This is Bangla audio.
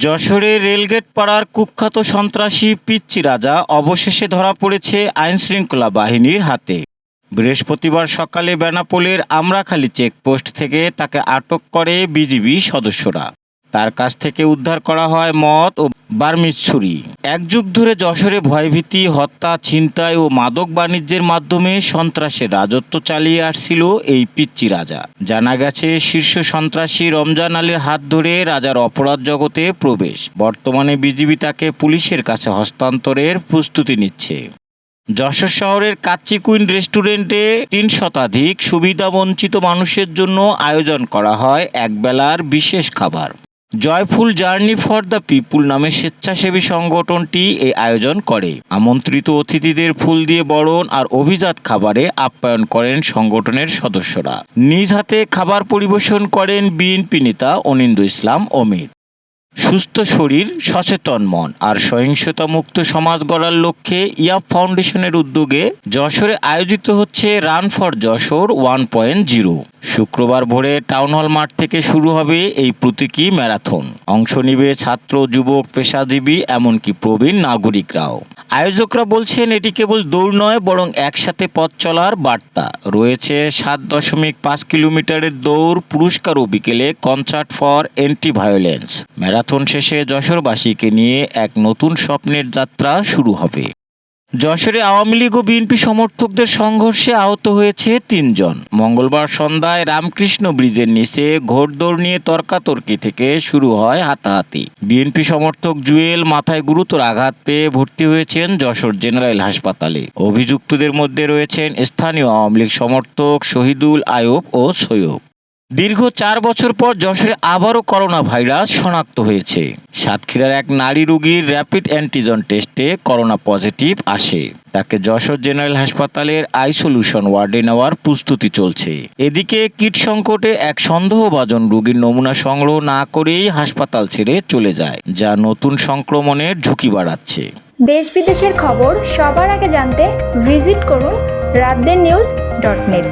যশোরে রেলগেট পাড়ার কুখ্যাত সন্ত্রাসী পিচ্চি রাজা অবশেষে ধরা পড়েছে আইনশৃঙ্খলা বাহিনীর হাতে। বৃহস্পতিবার সকালে বেনাপোলের আমরাখালী চেকপোস্ট থেকে তাকে আটক করে বিজিবি সদস্যরা। তার কাছ থেকে উদ্ধার করা হয় মদ ও বার্মিজ ছুরি এক যুগ ধরে যশোরে ভয়ভীতি, হত্যা, ছিনতাই ও মাদক বাণিজ্যের মাধ্যমে সন্ত্রাসের রাজত্ব চালিয়ে আসছিল এই পিচ্চি রাজা। জানা গেছে, শীর্ষ সন্ত্রাসী রমজান আলীর হাত ধরে রাজার অপরাধ জগতে প্রবেশ। বর্তমানে বিজিবি তাকে পুলিশের কাছে হস্তান্তরের প্রস্তুতি নিচ্ছে। যশোর শহরের কাচ্চি কুইন রেস্টুরেন্টে তিন শতাধিক সুবিধাবঞ্চিত মানুষের জন্য আয়োজন করা হয় একবেলার বিশেষ খাবার। Joyful journey for the people নামে স্বেচ্ছাসেবী সংগঠনটি এই আয়োজন করে। আমন্ত্রিত অতিথিদের ফুল দিয়ে বরণ আর অভিজাত খাবারে আপ্যায়ন করেন সংগঠনের সদস্যরা। নিজ হাতে খাবার পরিবেশন করেন বিএনপি নেতা অনিন্দ ইসলাম, অমিত। সুস্থ শরীর, সচেতন মন আর সহিংসতা মুক্ত সমাজ গড়ার লক্ষ্যে ইয়াব ফাউন্ডেশনের উদ্যোগে যশোরে আয়োজিত হচ্ছে run for Jessore one point zero. শুক্রবার ভোরে টাউন হল মাঠ থেকে শুরু হবে এই প্রতীকী ম্যারাথন। অংশ নিবে ছাত্র, যুবক, পেশাজীবী, এমনকি প্রবীণ নাগরিকরাও। আয়োজকরা বলছেন এটি কেবল দৌড় নয়, বরং একসাথে পথ চলার বার্তা। রয়েছে সাত দশমিক পাঁচ কিলোমিটারের দৌড়, পুরস্কার ও বিকেলে concert for anti violence marathon শেষে যশোরবাসীকে নিয়ে এক নতুন স্বপ্নের যাত্রা শুরু হবে। যশোরে আওয়ামী লীগ ও বিএনপি সমর্থকদের সংঘর্ষে আহত হয়েছে তিনজন। মঙ্গলবার সন্ধ্যায় রামকৃষ্ণ ব্রিজের নিচে ঘোড়দৌড় নিয়ে তর্কাতর্কি থেকে শুরু হয় হাতাহাতি। বিএনপি সমর্থক জুয়েল মাথায় গুরুতর আঘাত পেয়ে ভর্তি হয়েছেন যশোর জেনারেল হাসপাতালে। অভিযুক্তদের মধ্যে রয়েছেন স্থানীয় আওয়ামী লীগ সমর্থক শহীদুল আয়ুব ও সৈয়ব দীর্ঘ চার বছর পর যশোরে আবারও করোনা ভাইরাস শনাক্ত হয়েছে। সাতক্ষীরার এক নারী রোগীর র্যাপিড অ্যান্টিজেন টেস্টে করোনা পজিটিভ আসে। তাকে যশোর জেনারেল হাসপাতালের আইসোলিউশন ওয়ার্ডে নেওয়ার প্রস্তুতি চলছে। এদিকে কিট সংকটে এক সন্দেহভাজন রোগীর নমুনা সংগ্রহ না করেই হাসপাতাল ছেড়ে চলে যায়, যা নতুন সংক্রমণের ঝুঁকি বাড়াচ্ছে। দেশ বিদেশের খবর সবার আগে জানতে ভিজিট করুন রাতদের নিউজ ডট নেট।